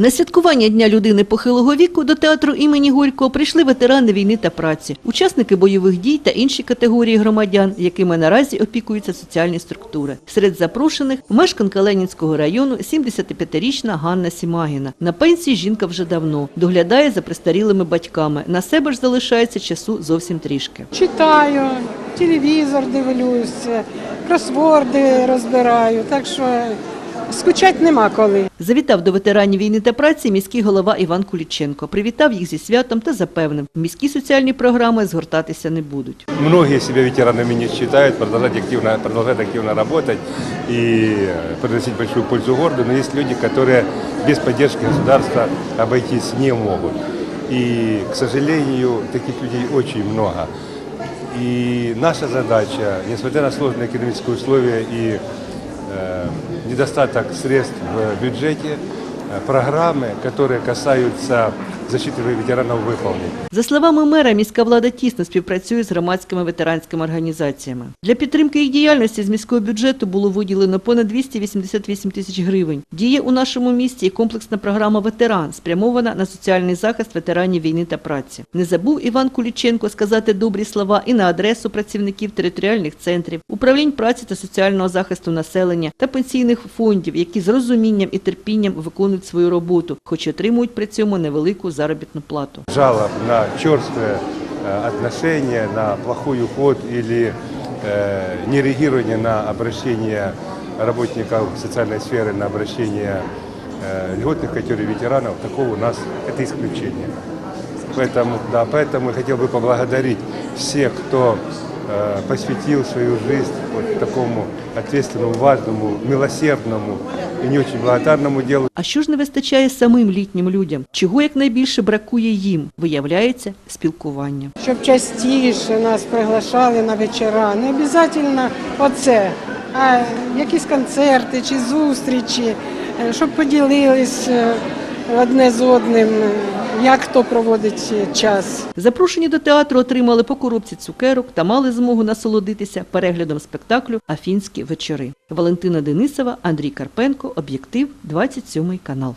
На святкування Дня людини похилого віку до театру імені Горького прийшли ветерани війни та праці, учасники бойових дій та інші категорії громадян, якими наразі опікуються соціальні структури. Серед запрошених мешканка Ленінського району 75-річна Ганна Сімагіна. На пенсії жінка вже давно доглядає за престарілими батьками. На себе ж залишається часу зовсім трішки. Читаю, телевізор дивлюся, кросворди розбираю, так що скучати нема коли. Завітав до ветеранів війни та праці міський голова Іван Куліченко. Привітав їх зі святом та запевнив, міські соціальні програми згортатися не будуть. Многие себя ветеранами не считают, продолжать активно, продолжать активно работать и э, приносить большую пользу городу, но есть люди, которые без поддержки государства обойтись не могут. И, к сожалению, таких людей очень много. И наша задача, несмотря на сложные экономические условия и э, недостаток средств в бюджете, э, программы, которые касаются защиты ветеранов, выполнить. За словами мера, міська влада тісно співпрацює з громадськими ветеранськими організаціями. Для підтримки їх діяльності з міського бюджету було виділено понад 288 тисяч гривень. Діє у нашому місті комплексна програма «Ветеран», спрямована на соціальний захист ветеранів війни та праці. Не забув Іван Куліченко сказати добрі слова і на адресу працівників територіальних центрів, управлінь праці та соціального захисту населення та пенсійних фондів, які з розумінням і терпінням виконують свою роботу, хоч отримують при цьому невелику заробітну плату. жалоб на черствое э, отношение, на плохой уход или э, нереагирование на обращение работников социальной сферы, на обращение э, льготных категорий ветеранов, такого у нас это исключение. Поэтому, да, поэтому я хотел бы поблагодарить всех, кто э, посвятил свою жизнь вот такому ответственному, важному, милосердному и не очень благодарному делу. А що ж не вистачає самим літнім людям? Чого якнайбільше бракує їм? Виявляється, спілкування. Щоб частіше нас приглашали на вечора. Не обов'язково оце, а якісь концерти чи зустрічі, е, щоб поділились е, одне з одним, е, як хто проводить час. Запрошені до театру отримали по коробці цукерок та мали змогу насолодитися переглядом спектаклю Афінські вечори. Валентина Денисова, Андрій Карпенко, Об'єктив, 27 канал.